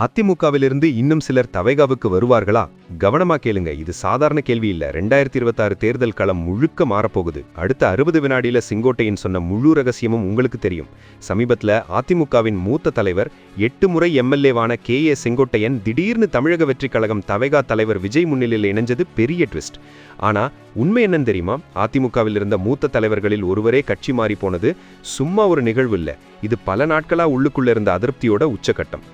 அதிமுகவிலிருந்து இன்னும் சிலர் தவைகாவுக்கு வருவார்களா? கவனமா கேளுங்க. இது சாதாரண கேள்வி இல்ல. ரெண்டாயிரத்தி இருபத்தாறு தேர்தல் களம் முழுக்க மாறப்போகுது. அடுத்த அறுபது வினாடியில செங்கோட்டையன் சொன்ன முழு ரகசியமும் உங்களுக்கு தெரியும். சமீபத்துல அதிமுகவின் மூத்த தலைவர் எட்டு முறை எம்எல்ஏவான கே ஏ செங்கோட்டையன் திடீர்னு தமிழக வெற்றிக் கழகம் தவைகா தலைவர் விஜய் முன்னிலையில் இணைஞ்சது பெரிய ட்விஸ்ட். ஆனா உண்மை என்னன்னு தெரியுமா? அதிமுகவில் இருந்த மூத்த தலைவர்களில் ஒருவரே கட்சி மாறி போனது சும்மா ஒரு நிகழ்வு இல்ல. இது பல நாட்களா உள்ளுக்குள்ள இருந்த அதிருப்தியோட உச்சகட்டம்.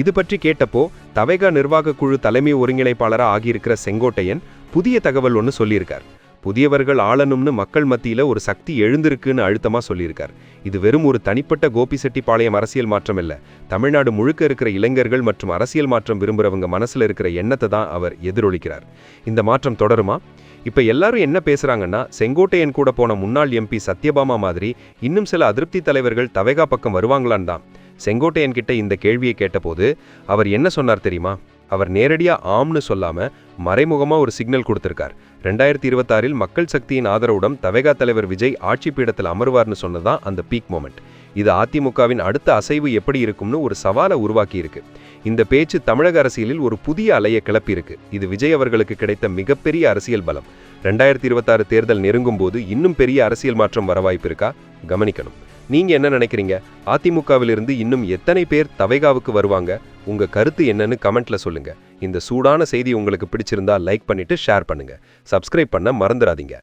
இது பற்றி கேட்டப்போ தவேகா நிர்வாக குழு தலைமை ஒருங்கிணைப்பாளராக ஆகியிருக்கிற செங்கோட்டையன் புதிய தகவல் ஒன்று சொல்லியிருக்கார். புதியவர்கள் ஆளணும்னு மக்கள் மத்தியில ஒரு சக்தி எழுந்திருக்குன்னு அழுத்தமா சொல்லியிருக்கார். இது வெறும் ஒரு தனிப்பட்ட கோபிசெட்டிப்பாளையம் அரசியல் மாற்றம் இல்லை. தமிழ்நாடு முழுக்க இருக்கிற இளைஞர்கள் மற்றும் அரசியல் மாற்றம் விரும்புறவங்க மனசுல இருக்கிற எண்ணத்தை தான் அவர் எதிரொலிக்கிறார். இந்த மாற்றம் தொடருமா? இப்ப எல்லாரும் என்ன பேசுறாங்கன்னா செங்கோட்டையன் கூட போன முன்னாள் எம்பி சத்யபாமா மாதிரி இன்னும் சில அதிருப்தி தலைவர்கள் தவேகா பக்கம் வருவாங்களான்னு தான் செங்கோட்டையன் கிட்ட இந்த கேள்வியை கேட்டபோது அவர் என்ன சொன்னார் தெரியுமா? அவர் நேரடியாக ஆம்னு சொல்லாம மறைமுகமா ஒரு சிக்னல் கொடுத்திருக்கார். ரெண்டாயிரத்தி இருபத்தாறில் மக்கள் சக்தியின் ஆதரவுடன் தவேகா தலைவர் விஜய் ஆட்சி பீடத்தில் அமர்வார்னு சொன்னதான் அந்த பீக் மொமெண்ட். இது அதிமுகவின் அடுத்த அசைவு எப்படி இருக்கும்னு ஒரு சவாலை உருவாக்கி இருக்கு இந்த பேச்சு தமிழக அரசியலில் ஒரு புதிய அலையை கிளப்பியிருக்கு. இது விஜய் அவர்களுக்கு கிடைத்த மிகப்பெரிய அரசியல் பலம். ரெண்டாயிரத்தி இருபத்தாறு தேர்தல் நெருங்கும் போது இன்னும் பெரிய அரசியல் மாற்றம் வர வாய்ப்பு இருக்கா? கவனிக்கணும். நீங்க என்ன நினைக்கிறீங்க? அதிமுகவிலிருந்து இன்னும் எத்தனை பேர் தவைகாவுக்கு வருவாங்க? உங்க கருத்து என்னன்னு கமெண்ட்ல சொல்லுங்க. இந்த சூடான செய்தி உங்களுக்கு பிடிச்சிருந்தா லைக் பண்ணிட்டு ஷேர் பண்ணுங்க. சப்ஸ்கிரைப் பண்ண மறந்துடாதீங்க.